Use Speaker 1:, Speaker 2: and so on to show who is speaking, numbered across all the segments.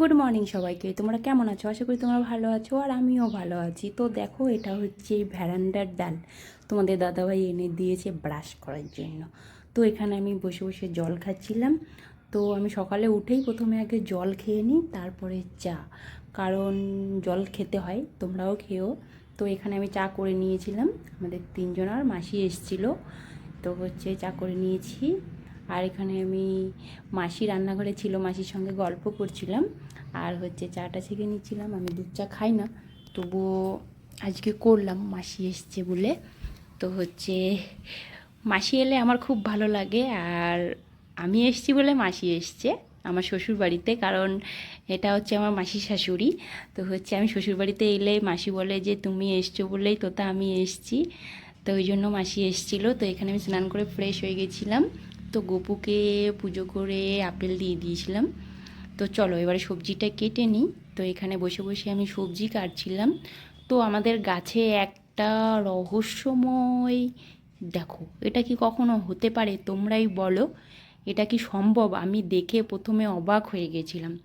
Speaker 1: Good morning সবাইকে। তোমরা কেমন আছো? আশা করি তোমরা ভালো আছো আর আমিও ভালো আছি। তো দেখো, এটা হচ্ছে এই ভ্যারান্ডার ডাল। তোমাদের দাদাভাই এনে দিয়েছে ব্রাশ করার জন্য। তো এখানে আমি বসে বসে জল খাচ্ছিলাম। তো আমি সকালে উঠেই প্রথমে আগে জল খেয়ে নিই, তারপরে চা। কারণ জল খেতে হয়, তোমরাও খেও তো এখানে আমি চা করে নিয়েছিলাম। আমাদের তিনজন আর মাসি এসেছিল। তো হচ্ছে চা করে নিয়েছি। আর এখানে আমি মাসি রান্নাঘরে ছিল, মাসির সঙ্গে গল্প করছিলাম। আর হচ্ছে চাটা ছেঁকে নিচ্ছিলাম, আমি দুধ চা খাই না। তবুও আজকে করলাম, মাসি এসছে বলে। তো হচ্ছে মাসি এলে আমার খুব ভালো লাগে, আর আমি এসছি বলে মাসি এসছে আমার শ্বশুর বাড়িতে কারণ এটা হচ্ছে আমার মাসির শাশুড়ি। তো হচ্ছে আমি শ্বশুর বাড়িতে এলে মাসি বলে যে, তুমি এসছো বলেই তো তা আমি এসছি। তো ওই জন্য মাসি এসছিল। তো এখানে আমি স্নান করে ফ্রেশ হয়ে গেছিলাম। তো গোপুকে পুজো করে আপেল দিয়ে দিয়েছিলাম। তো চলো এবারে সবজিটা কেটে নিই। তো এখানে বসে বসে আমি সবজি কাটছিলাম। তো আমাদের গাছে একটা রহস্যময়, দেখো, এটা কি কখনো হতে পারে তোমরাই বলো। এটা কি সম্ভব? আমি দেখে প্রথমে অবাক হয়ে গেছিলাম।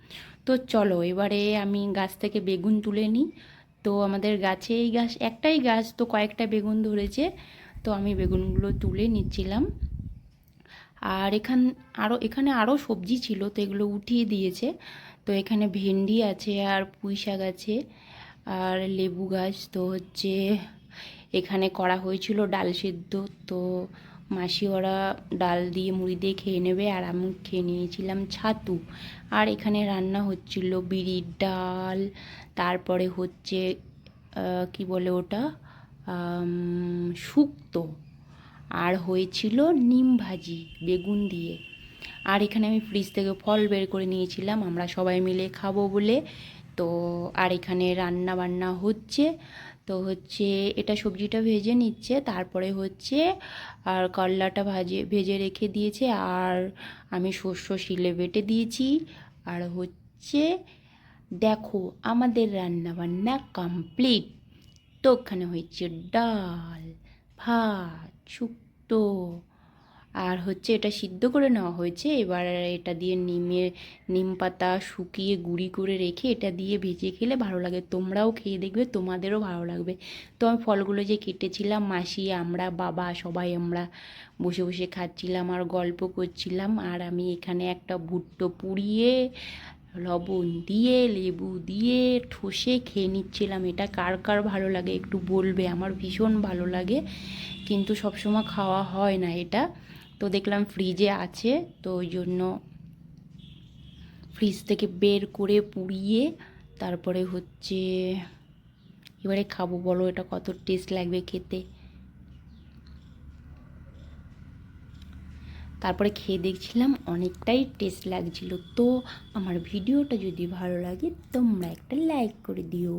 Speaker 1: তো চলো এবারে আমি গাছ থেকে বেগুন তুলে নিই। তো আমাদের গাছে এই গাছ, একটাই গাছ তো কয়েকটা বেগুন ধরেছে। তো আমি বেগুনগুলো তুলে নিচ্ছিলাম। আর এখান আরও এখানে আরও সবজি ছিল, তো এগুলো উঠিয়ে দিয়েছে। তো এখানে ভেন্ডি আছে, আর পুঁই শাক আছে, আর লেবু গাছ, তো হচ্ছে এখানে করা হয়েছিল ডাল সেদ্ধ। তো মাসি ওরা ডাল দিয়ে মুড়ি দিয়ে খেয়ে নেবে, আর আমি খেয়ে নিয়েছিলাম ছাতু। আর এখানে রান্না হচ্ছিল বিড়ির ডাল, তারপরে হচ্ছে কি বলে ওটা? শুক্তো। আর হয়েছিল নিম ভাজি, বেগুন দিয়ে। আর এখানে আমি ফ্রিজ থেকে ফল বের করে নিয়েছিলাম, আমরা সবাই মিলে খাব বলে। তো আর এখানে রান্না বান্না হচ্ছে, তো হচ্ছে এটা সবজিটা ভেজে নিচ্ছে, তারপরে হচ্ছে আর করলাটা ভাজে, ভেজে রেখে দিয়েছে, আর আমি শস্য শিলে বেটে দিয়েছি। আর হচ্ছে দেখো আমাদের রান্না বান্না কমপ্লিট তো ওখানে হয়েছে ডাল। ভাত শুক্তো, আর হচ্ছে এটা সিদ্ধ করে নেওয়া হয়েছে। এবার এটা দিয়ে নিমের নিম পাতা শুকিয়ে গুঁড়ি করে রেখে এটা দিয়ে ভেজে খেলে ভালো লাগে। তোমরাও খেয়ে দেখবে, তোমাদেরও ভালো লাগবে। তো আমি ফলগুলো যে কেটেছিলাম, মাসি, আমরা, বাবা, সবাই আমরা বসে বসে খাচ্ছিলাম আর গল্প করছিলাম। আর আমি এখানে একটা ভুট্টো পুড়িয়ে লবণ দিয়ে, লেবু দিয়ে ঠসে খেয়ে নিচ্ছিলাম। এটা কার কার ভালো লাগে একটু বলবে? আমার ভীষণ ভালো লাগে। কিন্তু সবসময় খাওয়া হয় না এটা। তো দেখলাম ফ্রিজে আছে। তো ওই জন্য ফ্রিজ থেকে বের করে পুড়িয়ে তারপরে হচ্ছে এবারে খাব। বলো এটা কত টেস্ট লাগবে খেতে? তারপরে খেয়ে দেখছিলাম অনেকটাই টেস্ট লাগছিল। তো আমার ভিডিওটা যদি ভালো লাগে তোমরা একটা লাইক করে দিও।